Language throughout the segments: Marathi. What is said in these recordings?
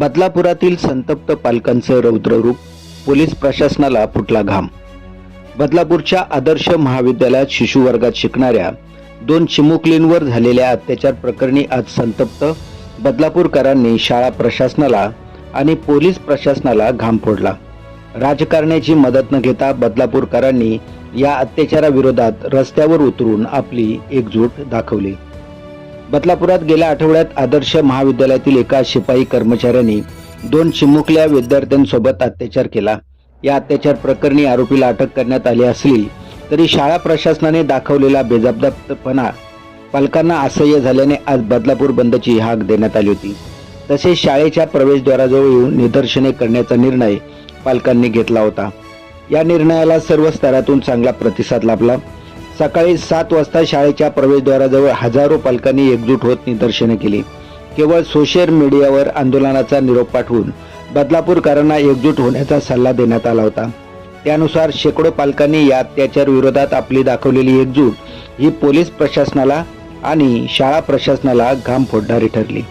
बदलापुरातील संतप्त पालकांचं रौद्ररूप पोलीस प्रशासनाला फुटला घाम. बदलापूरच्या आदर्श महाविद्यालयात शिशुवर्गात शिकणाऱ्या दोन चिमुकलींवर झालेल्या अत्याचार प्रकरणी आज संतप्त बदलापूरकरांनी शाळा प्रशासनाला आणि पोलीस प्रशासनाला घाम फोडला. राजकारण्याची मदत न घेता बदलापूरकरांनी या अत्याचाराविरोधात रस्त्यावर उतरून आपली एकजूट दाखवली. बदलापुरात गेल्या आठवड्यात आदर्श महाविद्यालयातील एका शिपाई कर्मचाऱ्यांनी दोन चिमुकल्या विद्यार्थ्यांसोबत अत्याचार केला. या अत्याचार प्रकरणी आरोपीला अटक करण्यात आली असली तरी शाळा प्रशासनाने दाखवलेला बेजबाबदारपणा पालकांना असह्य झाल्याने आज बदलापूर बंदची हाक देण्यात आली होती. तसेच शाळेच्या प्रवेशद्वाराजवळ येऊन निदर्शने करण्याचा निर्णय पालकांनी घेतला होता. या निर्णयाला सर्व स्तरातून चांगला प्रतिसाद लाभला. सकाळी सात वाजता शाळेच्या प्रवेशद्वाराजवळ हजारो पालकांनी एकजूट होत निदर्शनं केली. केवळ सोशल मीडियावर आंदोलनाचा निरोप पाठवून बदलापूरकरांना एकजूट होण्याचा सल्ला देण्यात आला होता. त्यानुसार शेकडो पालकांनी या अत्याचार विरोधात आपली दाखवलेली एकजूट ही पोलीस प्रशासनाला आणि शाळा प्रशासनाला घाम फोडणारी ठरली.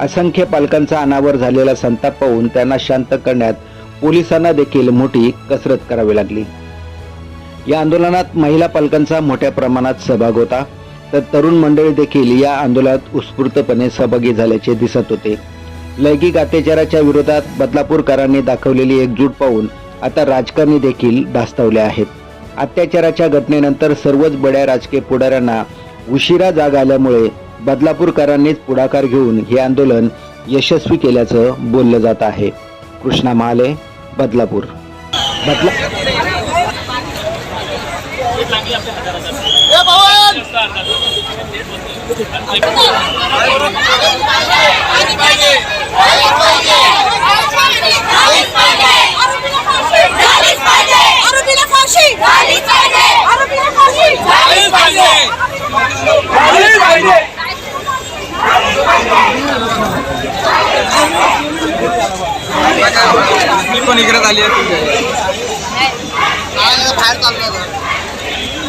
असंख्य पालकांचा अनावर झालेला संताप पाहून त्यांना शांत करण्यात पोलिसांना देखील मोठी कसरत करावी लागली. या आंदोलनात महिला पालकांचा मोठ्या प्रमाणात सहभाग होता. तर तरुण मंडळी देखील या आंदोलनात उत्स्फूर्तपणे सहभागी झाल्याचे दिसत होते. लैंगिक अत्याचाराच्या विरोधात बदलापूरकरांनी दाखवलेली एकजूट पाहून आता राजकारणी देखील धास्तावले आहेत. अत्याचाराच्या घटनेनंतर सर्वच बड्या राजकीय पुढाऱ्यांना उशिरा जाग आल्यामुळे बदलापूरकरांनीच पुढाकार घेऊन हे आंदोलन यशस्वी केल्याचं बोललं जात आहे. कृष्णा महाले बदलापूर. बदला आरोपीला फाशी आरोपीला फाशी मी पण इकडे आली आहे. बाहेर चाललो